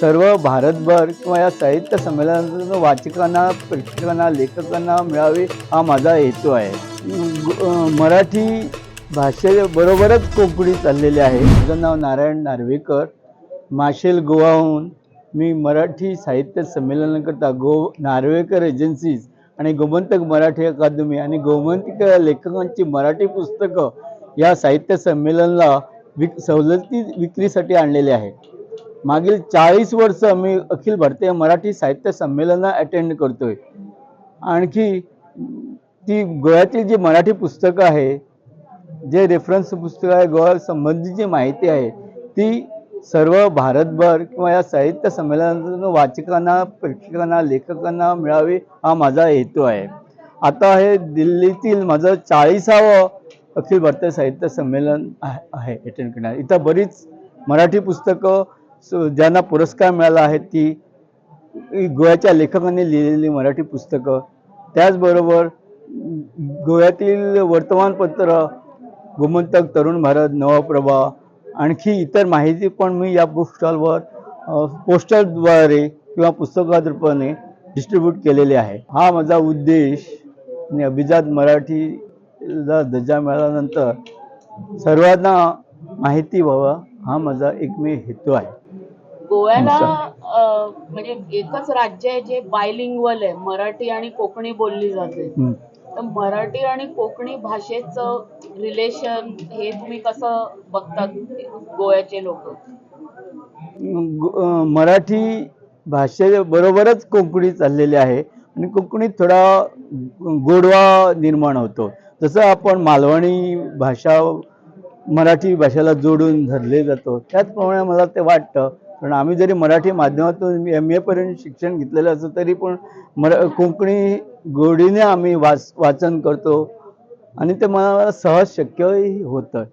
सर्व भारतभर किंवा या साहित्य संमेलनातून वाचकांना प्रेक्षकांना लेखकांना मिळावे हा माझा हेतू आहे. मराठी भाषेबरोबरच कोकणी चाललेली आहे. माझं नाव नारायण नार्वेकर. माशेल गोवाहून मी मराठी साहित्य संमेलनाकरता गो नार्वेकर एजन्सीज आणि गोमंतक मराठी अकादमी आणि गोमंतक लेखकांची मराठी पुस्तकं या साहित्य संमेलनाला विक सवलती विक्रीसाठी आणलेले आहे. मागील चाळीस वर्ष मी अखिल भारतीय मराठी साहित्य संमेलनं अटेंड करतोय. आणखी ती गोव्यातील जी मराठी पुस्तकं आहे जे रेफरन्स पुस्तकं आहे गोवा संबंधित जी माहिती आहे ती सर्व भारतभर किंवा या साहित्य संमेलनातून वाचकांना प्रेक्षकांना लेखकांना मिळावी हा माझा हेतू आहे. आता हे दिल्लीतील माझं चाळीसावं अखिल भारतीय साहित्य संमेलन आहे- अटेंड करणार इथं बरीच मराठी पुस्तकं ज्यांना पुरस्कार मिळाला आहे ती गोव्याच्या लेखकांनी लिहिलेली मराठी पुस्तकं. त्याचबरोबर गोव्यातील वर्तमानपत्र गोमंतक तरुण भारत नवप्रभा आणखी इतर माहिती पण मी या बुक स्टॉलवर पोस्टरद्वारे किंवा पुस्तकाद्रूपाने डिस्ट्रीब्यूट केलेले आहे. हा माझा उद्देश आणि अभिजात मराठीला दर्जा मिळाल्यानंतर सर्वांना माहिती व्हावा. हा माझा एकमेव हेतू आहे गोव्याला. अं, म्हणजे एकच राज्य आहे जे बायलिंग्वल आहे मराठी आणि कोकणी बोलली जाते हं. तर मराठी आणि कोकणी भाषेचं रिलेशन हे तुम्ही कसं बघतात गोव्याचे लोक ग- अं, मराठी भाषेबरोबरच कोकणी चाललेली आहे आणि कोकणीत थोडा गोडवा निर्माण होतो जसं आपण मालवणी भाषा मराठी भाषेला जोडून धरले जातो. त्याचप्रमाणे मला ते वाटतं कारण आम्ही जरी मराठी माध्यमातून एम एपर्यंत शिक्षण घेतलेलं असं तरी पण मरा कोकणी गोडीने आम्ही वाच वाचन करतो. आणि ते मला सहज शक्यही होतं.